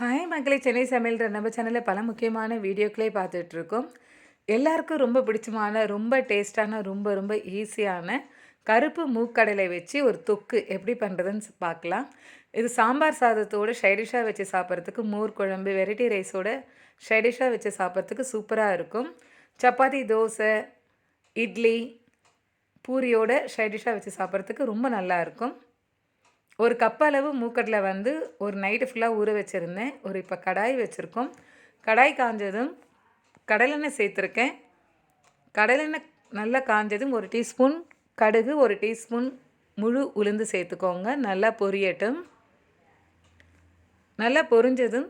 Hi மக்களை சென்னை சமையல்ற நம்ம சேனலில் பல முக்கியமான வீடியோக்களே பார்த்துட்ருக்கோம். எல்லாருக்கும் ரொம்ப பிடிச்சமான ரொம்ப டேஸ்டான ரொம்ப ரொம்ப ஈஸியான கருப்பு மூக்கடலை வச்சு ஒரு தொக்கு எப்படி பண்ணுறதுன்னு பார்க்கலாம். இது சாம்பார் சாதத்தோடு ஷைடிஷாக வச்சு சாப்பிட்றதுக்கு மோர் குழம்பு வெரைட்டி ரைஸோட ஷைடிஷாக வச்சு சாப்பிட்றதுக்கு சூப்பராக இருக்கும். சப்பாத்தி தோசை இட்லி பூரியோட ஷைடிஷாக வச்சு சாப்பிட்றதுக்கு ரொம்ப நல்லா இருக்கும். ஒரு கப் அளவு மூக்கடலை வந்து ஒரு நைட்டு ஃபுல்லாக ஊற வச்சுருந்தேன். ஒரு இப்போ கடாய் வச்சுருக்கோம். கடாய் காஞ்சதும் கடலெண்ணெய் சேர்த்துருக்கேன். கடலெண்ணெய் நல்லா காஞ்சதும் ஒரு டீஸ்பூன் கடுகு ஒரு டீஸ்பூன் முழு உளுந்து சேர்த்துக்கோங்க. நல்லா பொரியட்டும். நல்லா பொரிஞ்சதும்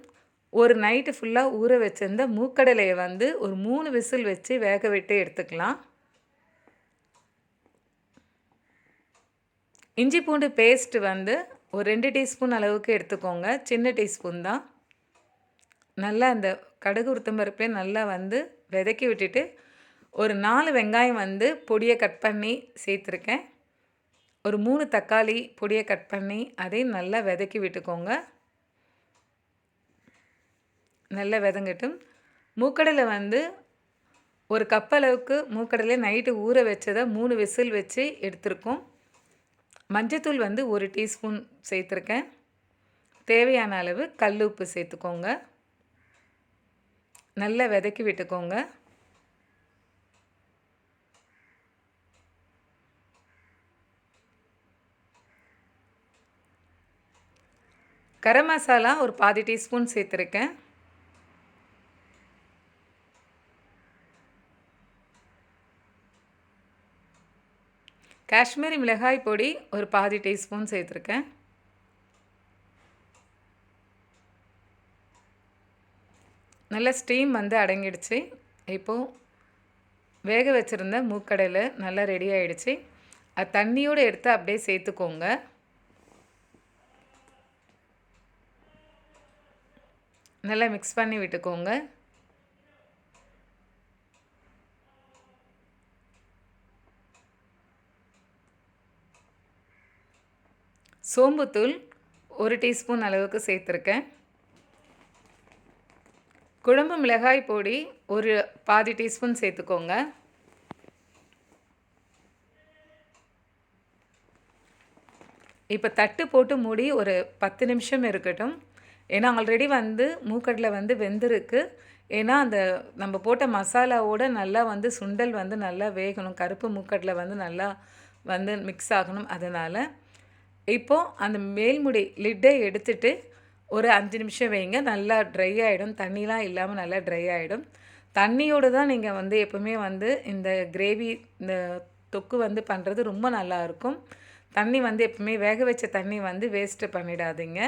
ஒரு நைட்டு ஃபுல்லாக ஊற வச்சுருந்த மூக்கடலையை வந்து ஒரு மூணு விசில் வச்சு வேக விட்டு எடுத்துக்கலாம். இஞ்சி பூண்டு பேஸ்ட்டு வந்து ஒரு ரெண்டு டீஸ்பூன் அளவுக்கு எடுத்துக்கோங்க. சின்ன டீஸ்பூன் தான். நல்லா அந்த கடுகு உளுத்தம்பருப்பே நல்லா வந்து விதக்கி விட்டுட்டு ஒரு நாலு வெங்காயம் வந்து பொடியை கட் பண்ணி சேர்த்துருக்கேன். ஒரு மூணு தக்காளி பொடியை கட் பண்ணி அதையும் நல்லா விதக்கி விட்டுக்கோங்க. நல்லா விதங்கட்டும். மூக்கடலை வந்து ஒரு கப் அளவுக்கு மூக்கடலை நைட்டு ஊற வச்சதை மூணு விசில் வச்சு எடுத்திருக்கோம். மஞ்சத்தூள் வந்து ஒரு டீஸ்பூன் சேர்த்துருக்கேன். தேவையான அளவு கல் உப்பு சேர்த்துக்கோங்க. நல்லா விதக்கி விட்டுக்கோங்க. கரம் மசாலா ஒரு பாதி டீஸ்பூன் சேர்த்துருக்கேன். காஷ்மீரி மிளகாய் பொடி ஒரு பாதி டீஸ்பூன் சேர்த்துருக்கேன். நல்லா ஸ்டீம் வந்து அடங்கிடுச்சு. இப்போது வேக வச்சுருந்த மூக்கடையில் நல்லா ரெடி ஆகிடுச்சு அது தண்ணியோடு எடுத்து அப்படியே சேர்த்துக்கோங்க. நல்லா மிக்ஸ் பண்ணி விட்டுக்கோங்க. சோம்புத்தூள் ஒரு டீஸ்பூன் அளவுக்கு சேர்த்துருக்கேன். குழம்பு மிளகாய் பொடி ஒரு பாதி டீஸ்பூன் சேர்த்துக்கோங்க. இப்போ தட்டு போட்டு மூடி ஒரு பத்து நிமிஷம் இருக்கட்டும். ஏன்னா ஆல்ரெடி வந்து மூக்கடலை வந்து வெந்திருக்கு. ஏன்னா அந்த நம்ம போட்ட மசாலாவோட நல்லா வந்து சுண்டல் வந்து நல்லா வேகணும். கருப்பு மூக்கடலை வந்து நல்லா வந்து மிக்ஸ் ஆகணும். அதனால் இப்போது அந்த மேல்முடி லிட்டை எடுத்துட்டு ஒரு அஞ்சு நிமிஷம் வைங்க. நல்லா ட்ரை ஆகிடும் தண்ணிலாம் இல்லாமல் நல்லா ட்ரை ஆகிடும் தண்ணியோடு தான் நீங்கள் வந்து எப்போவுமே வந்து இந்த கிரேவி இந்த தொக்கு வந்து பண்ணுறது ரொம்ப நல்லாயிருக்கும் தண்ணி வந்து எப்பவுமே வேக வச்ச தண்ணி வந்து வேஸ்ட்டு பண்ணிடாதீங்க.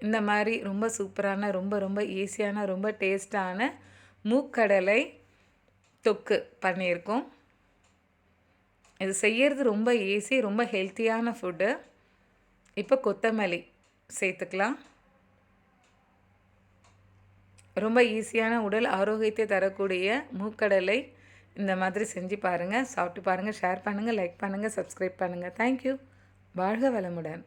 இந்த மாதிரி ரொம்ப சூப்பரான ரொம்ப ரொம்ப ஈஸியான ரொம்ப டேஸ்டான மூக்கடலை தொக்கு பண்ணியிருக்கோம். இது செய்கிறது ரொம்ப ஈஸி ரொம்ப ஹெல்த்தியான ஃபுட்டு இப்போ கொத்தமல்லி சேர்த்துக்கலாம். ரொம்ப ஈஸியான உடல் ஆரோக்கியத்தை தரக்கூடிய மூக்கடலை இந்த மாதிரி செஞ்சு பாருங்கள் சாப்பிட்டு பாருங்கள் ஷேர் பண்ணுங்கள் லைக் பண்ணுங்கள் சப்ஸ்கிரைப் பண்ணுங்கள் தேங்க்யூ வாழ்க வளமுடன்.